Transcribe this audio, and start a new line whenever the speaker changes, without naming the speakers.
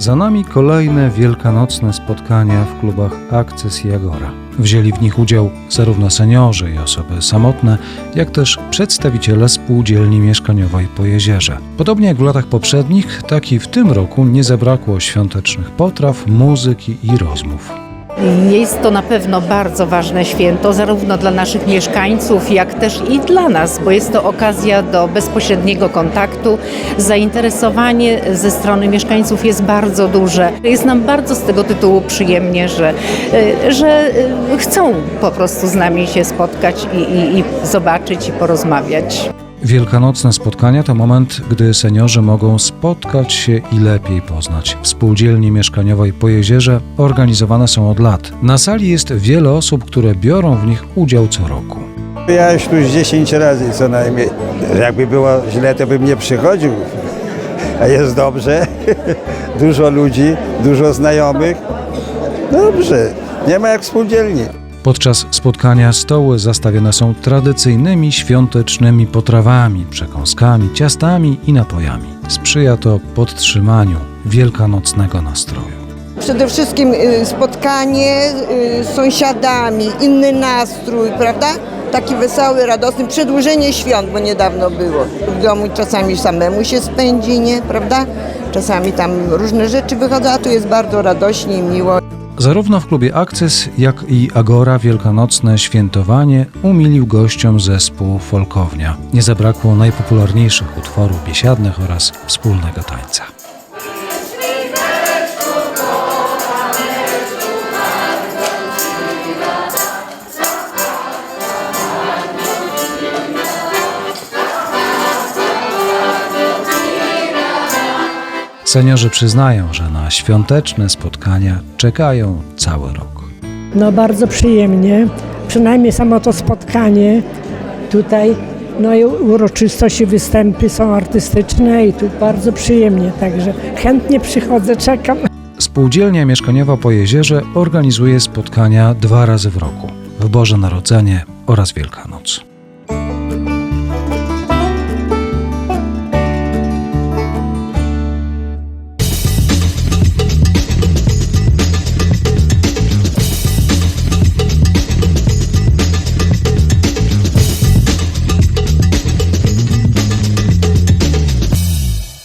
Za nami kolejne wielkanocne spotkania w klubach Akces i Agora. Wzięli w nich udział zarówno seniorzy i osoby samotne, jak też przedstawiciele spółdzielni mieszkaniowej po jezierze. Podobnie jak w latach poprzednich, tak i w tym roku nie zabrakło świątecznych potraw, muzyki i rozmów.
Jest to na pewno bardzo ważne święto, zarówno dla naszych mieszkańców, jak też i dla nas, bo jest to okazja do bezpośredniego kontaktu. Zainteresowanie ze strony mieszkańców jest bardzo duże. Jest nam bardzo z tego tytułu przyjemnie, że, e, że e, chcą po prostu z nami się spotkać i, i, i zobaczyć i porozmawiać.
Wielkanocne spotkania to moment, gdy seniorzy mogą spotkać się i lepiej poznać. W spółdzielni mieszkaniowej po jezierze organizowane są od lat. Na sali jest wiele osób, które biorą w nich udział co roku.
Ja już tu z 10 razy co najmniej. Jakby było źle, to bym nie przychodził. A jest dobrze. Dużo ludzi, dużo znajomych. Dobrze. Nie ma jak spółdzielni.
Podczas spotkania stoły zastawione są tradycyjnymi świątecznymi potrawami, przekąskami, ciastami i napojami. Sprzyja to podtrzymaniu wielkanocnego nastroju.
Przede wszystkim y, spotkanie y, z sąsiadami, inny nastrój, prawda? Taki wesoły, radosny, przedłużenie świąt, bo niedawno było. W domu czasami samemu się spędzi, nie, prawda? Czasami tam różne rzeczy wychodzą, a tu jest bardzo radośnie i miło.
Zarówno w klubie Akces, jak i Agora wielkanocne świętowanie umilił gościom zespół Folkownia. Nie zabrakło najpopularniejszych utworów biesiadnych oraz wspólnego tańca. Seniorzy przyznają, że na świąteczne spotkania czekają cały rok.
No bardzo przyjemnie, przynajmniej samo to spotkanie tutaj, no i uroczystości, występy są artystyczne i tu bardzo przyjemnie, także chętnie przychodzę, czekam.
Spółdzielnia Mieszkaniowa po Jezierze organizuje spotkania dwa razy w roku w Boże Narodzenie oraz Wielkanoc.